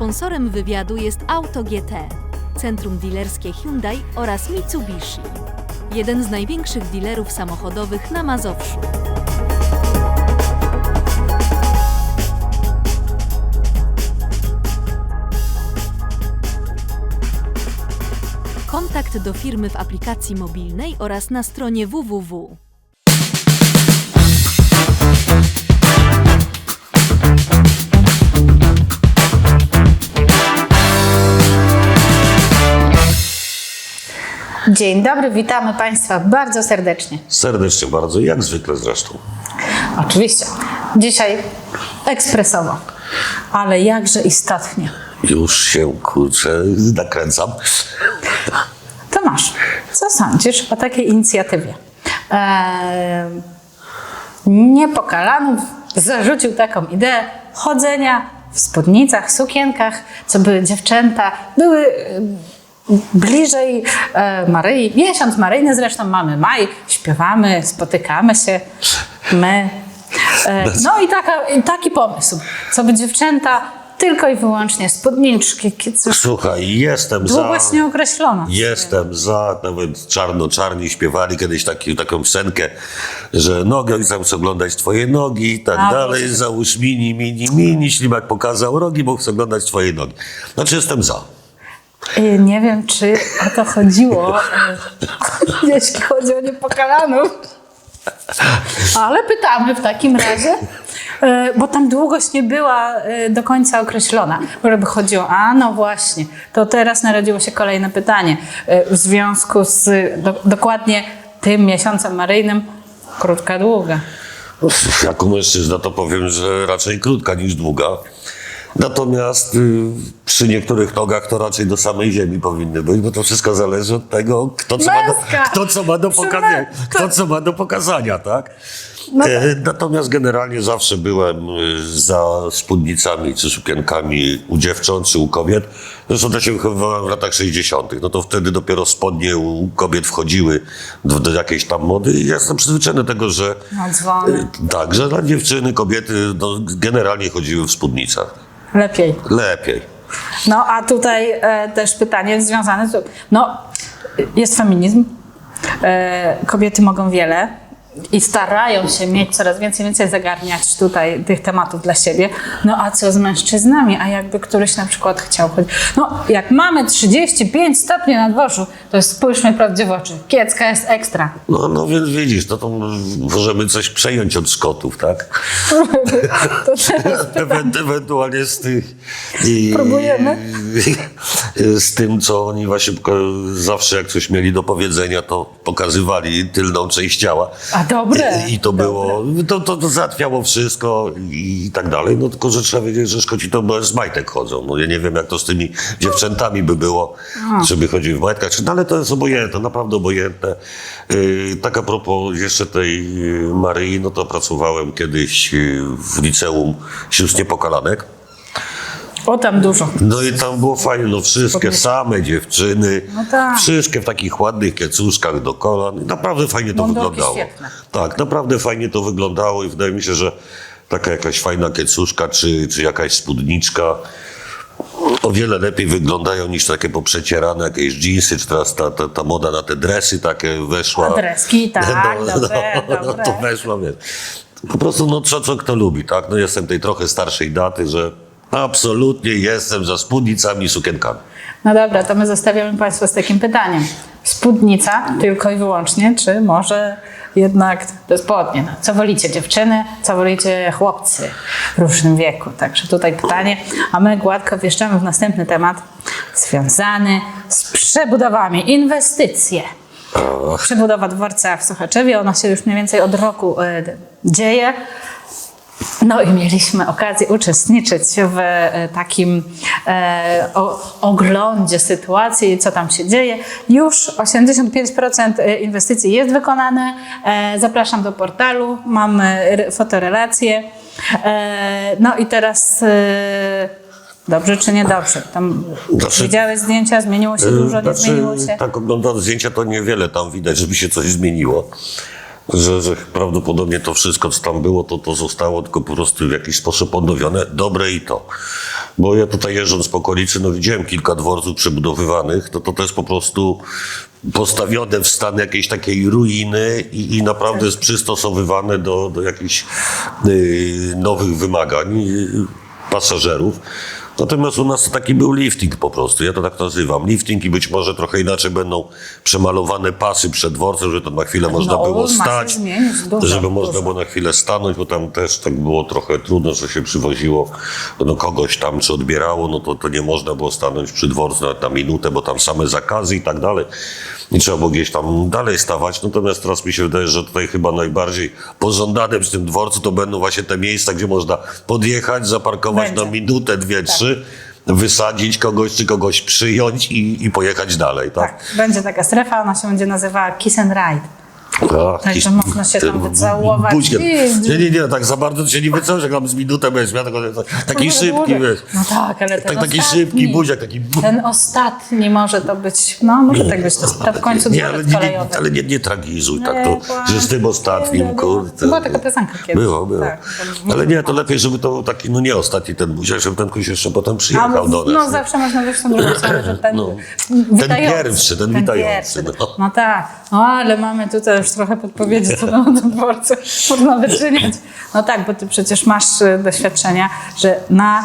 Sponsorem wywiadu jest Auto GT, centrum dilerskie Hyundai oraz Mitsubishi. Jeden z największych dilerów samochodowych na Mazowszu. Kontakt do firmy w aplikacji mobilnej oraz na stronie www. Dzień dobry, witamy Państwa bardzo serdecznie. Serdecznie bardzo, jak zwykle zresztą. Oczywiście, dzisiaj ekspresowo, ale jakże istotnie. Już się kurczę nakręcam. Tomasz, co sądzisz o takiej inicjatywie? Eee, Niepokalanów zarzucił taką ideę chodzenia w spódnicach, sukienkach, co by dziewczęta były bliżej e, Maryi. Miesiąc maryjny zresztą mamy maj, śpiewamy, spotykamy się, my. E, no i, taka, i taki pomysł, co by dziewczęta tylko i wyłącznie spódniczki, kicuszki, Słuchaj, jestem za. długość nieokreślona. Jestem za, nawet czarno-czarni śpiewali kiedyś taki, taką piosenkę, że nogę chcę oglądać twoje nogi i tak A, dalej. Boże. Załóż mini, mini, mini, ślimak pokazał rogi, bo chcę oglądać twoje nogi. Znaczy jestem za. Y, Nie wiem, czy o to chodziło, y, jeśli chodzi o niepokalanów. Ale pytamy w takim razie, y, bo tam długość nie była do końca określona. Może by chodziło, a no właśnie, to teraz narodziło się kolejne pytanie. W związku z do, dokładnie tym miesiącem maryjnym, krótka, długa. Jako mężczyzna to powiem, że raczej krótka niż długa. Natomiast y, przy niektórych nogach to raczej do samej ziemi powinny być, bo to wszystko zależy od tego, kto co, ma do, kto co, ma, do pokazania, kto co ma do pokazania, tak? No E, Natomiast generalnie zawsze byłem y, za spódnicami czy sukienkami u dziewcząt czy u kobiet. Zresztą to się wychowywałem w latach 60. No to wtedy dopiero spodnie u kobiet wchodziły do, do jakiejś tam mody i ja jestem przyzwyczajony do tego, że No tak, że dla dziewczyny, kobiety no, generalnie chodziły w spódnicach. Lepiej. Lepiej. No a tutaj e, też pytanie związane z. No, jest feminizm. E, kobiety mogą wiele i starają się mieć coraz więcej, więcej zagarniać tutaj tych tematów dla siebie. No a co z mężczyznami? A jakby któryś na przykład chciał chodzić. No, jak mamy 35 stopni na dworzu, to spójrzmy prawdzie w oczy. Kiecka jest ekstra. No, no więc widzisz, no to możemy coś przejąć od Szkotów, tak? To teraz Ewe- ewentualnie z tych... I, Próbujemy. Z tym, co oni właśnie zawsze jak coś mieli do powiedzenia, to pokazywali tylną część ciała. A dobre, I, i to było, to, to, to załatwiało wszystko i tak dalej. No tylko, że trzeba wiedzieć, że Szkoci to bez majtek chodzą. No ja nie wiem, jak to z tymi dziewczętami by było, czy by chodziły w majtkach, czy, no ale to jest obojętne, naprawdę obojętne. Yy, tak a propos jeszcze tej yy, Maryi, no to pracowałem kiedyś yy, w liceum sióstr niepokalanek. O tam dużo. No i tam było fajnie, no wszystkie same dziewczyny, No tak. wszystkie w takich ładnych kiecuszkach do kolan. I Naprawdę fajnie to wyglądało. świetne. Tak, naprawdę fajnie to wyglądało i wydaje mi się, że taka jakaś fajna kiecuszka czy, czy jakaś spódniczka o wiele lepiej wyglądają niż takie poprzecierane jakieś dżinsy, czy teraz ta, ta, ta moda na te dresy takie weszła. A dreski, tak, dobre, no, no, dobre. to weszła, wiesz. Po prostu, no co, co kto lubi, tak? No jestem tej trochę starszej daty, że absolutnie jestem za spódnicami i sukienkami. No dobra, to my zostawiamy Państwa z takim pytaniem. Spódnica tylko i wyłącznie, czy może jednak te spodnie? No, co wolicie dziewczyny, co wolicie chłopcy w różnym wieku? Także tutaj pytanie, a my gładko wjeżdżamy w następny temat związany z przebudowami, inwestycje. Przebudowa dworca w Sochaczewie, ona się już mniej więcej od roku e, dzieje. No i mieliśmy okazję uczestniczyć w e, takim e, o, oglądzie sytuacji, co tam się dzieje. Już 85% inwestycji jest wykonane. E, zapraszam do portalu, mamy re- fotorelacje. E, no i teraz e, dobrze czy niedobrze? Tam Znaczy- widziałeś zdjęcia, zmieniło się dużo, nie Znaczy, zmieniło się? Tak oglądając zdjęcia, to niewiele tam widać, żeby się coś zmieniło. Że, że prawdopodobnie to wszystko, co tam było, to, to zostało tylko po prostu w jakiś sposób odnowione. Dobre i to. Bo ja tutaj jeżdżąc po okolicy, no widziałem kilka dworców przebudowywanych, to, to jest po prostu postawione w stan jakiejś takiej ruiny i, i naprawdę jest przystosowywane do, do jakichś y, nowych wymagań y, pasażerów. Natomiast u nas to taki był lifting po prostu, ja to tak nazywam. Lifting i być może trochę inaczej będą przemalowane pasy przed dworcem, żeby to na chwilę można No, było stać, dużo, żeby można było na chwilę stanąć, bo tam też tak było trochę trudno, że się przywoziło no, kogoś tam, czy odbierało, no to, to nie można było stanąć przy dworcu nawet na minutę, bo tam same zakazy i tak dalej. I trzeba było gdzieś tam dalej stawać. Natomiast teraz mi się wydaje, że tutaj chyba najbardziej pożądane przy tym dworcu to będą właśnie te miejsca, gdzie można podjechać, zaparkować Będzie. na minutę, dwie, trzy, wysadzić kogoś, czy kogoś przyjąć i, i pojechać dalej, tak? Tak, będzie taka strefa, ona się będzie nazywała Kiss and Ride. Także jakiś- można się tam ten wycałować. buźkiem. Nie, nie, nie, tak za bardzo się nie wycałujesz, jak tam z minutę będziesz miał, tylko taki szybki, wiesz. No tak, ale ten Tak, taki ostatni, szybki buziak, taki... Ten ostatni może to być, no może tak być, to, w końcu nie, ale nie, nie, ale nie, nie tragizuj tak to, że z tym ostatnim, kurde. Była taka piosenka kiedyś. Było, było. Tak, ale nie, to lepiej, żeby to taki, no nie ostatni ten buziak, żeby ten ktoś jeszcze potem przyjechał do nas. no zawsze można wyjść tą drugą stronę, że ten No. witający. pierwszy, ten witający, no. No. tak, no ale mamy tutaj trochę podpowiedzi, co na tym dworcu można wyczyniać. No tak, bo ty przecież masz y, doświadczenia, że na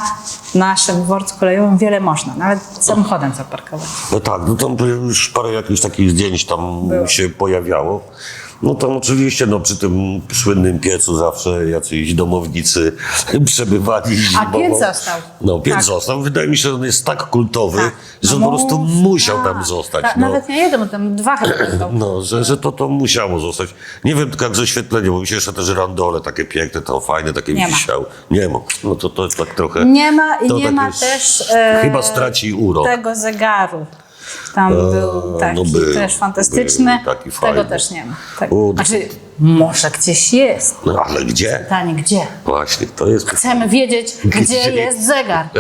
naszym dworcu kolejowym wiele można, nawet samochodem zaparkować. No tak, no tam już parę jakichś takich zdjęć tam się pojawiało. No tam oczywiście, no przy tym słynnym piecu zawsze jacyś domownicy przebywali A piec został. No piec Tak. został. Wydaje mi się, że on jest tak kultowy, Tak. że on No po prostu musiał tak, tam zostać. tak, no. Nawet nie jeden, bo tam dwa chyba. No, że, że to, to musiało zostać. Nie wiem, tylko jak z oświetlenia, bo mi się jeszcze te żyrandole takie piękne, to fajne, takie Nie ma. wisiały. Nie ma. No to, to tak trochę... Nie ma i nie tak ma też e, Chyba straci urok. tego zegaru. Tam był taki no był, też fantastyczny. był taki tego fajny. też nie ma. Tak. O, Znaczy, może gdzieś jest. No ale gdzie? Pytanie, gdzie? Właśnie, to jest... Chcemy wiedzieć, gdzie, Gdzie? jest zegar.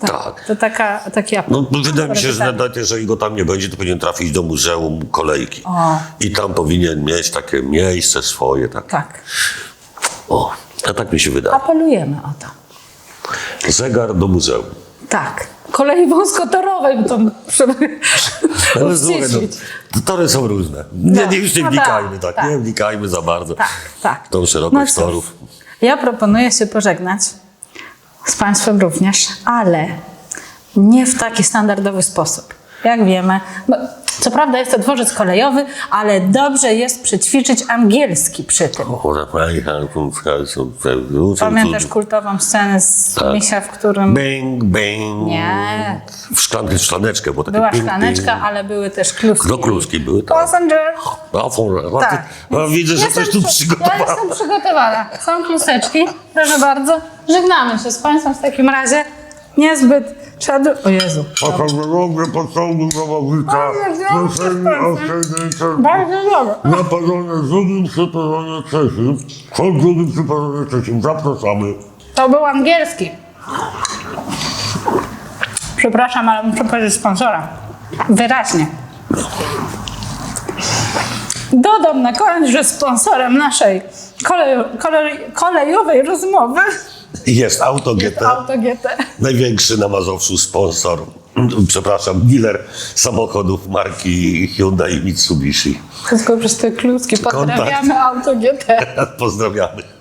Tak. To taka, taki apel. No, wydaje mi się, że nawet jeżeli go tam nie będzie, to powinien trafić do Muzeum Kolejki. O. I tam powinien mieć takie miejsce swoje. Tak. Tak. O, a tak mi się wydaje. Apelujemy o to. Zegar do muzeum. Tak. Kolei wąskotorowej, to żeby Ale słuchaj, no, tory są różne. Nie, No, nie, już nie no wnikajmy, tak, tak, tak. nie wnikajmy za bardzo Tak, tak. w tą szerokość cóż, torów. Ja proponuję się pożegnać z Państwem również, ale nie w taki standardowy sposób. Jak wiemy, bo co prawda jest to dworzec kolejowy, ale dobrze jest przećwiczyć angielski przy tym. Pamiętasz kultową scenę z Tak. misia, w którym Bing, bing. Nie. W szklankę, szklaneczkę, bo była ping, szklaneczka, ping. ale były też kluski. No kluski były, tak. Passenger. For- Tak. a, widzę, że Jestem coś tu przy- przygotowałeś. Ja jestem przygotowana. Są kluseczki. Proszę bardzo. Żegnamy się z Państwem w takim razie. Niezbyt trzeba... Do... O Jezu. Pasażerowie pociągu Grobowica Bardzo proszeni dobrze, o przejęcie Bardzo dobrze. na peronie drugim przy peronie trzecim. Chodź drugim przy peronie trzecim. Zapraszamy. To był angielski. Przepraszam, ale muszę powiedzieć sponsora. Wyraźnie. Dodam na koniec, że sponsorem naszej kolej, kolej, kolejowej rozmowy Jest Auto GT. Auto GT. Największy na Mazowszu sponsor, przepraszam, dealer samochodów marki Hyundai i Mitsubishi. Wszystko przez te kluski. Pozdrawiamy Auto GT. Pozdrawiamy.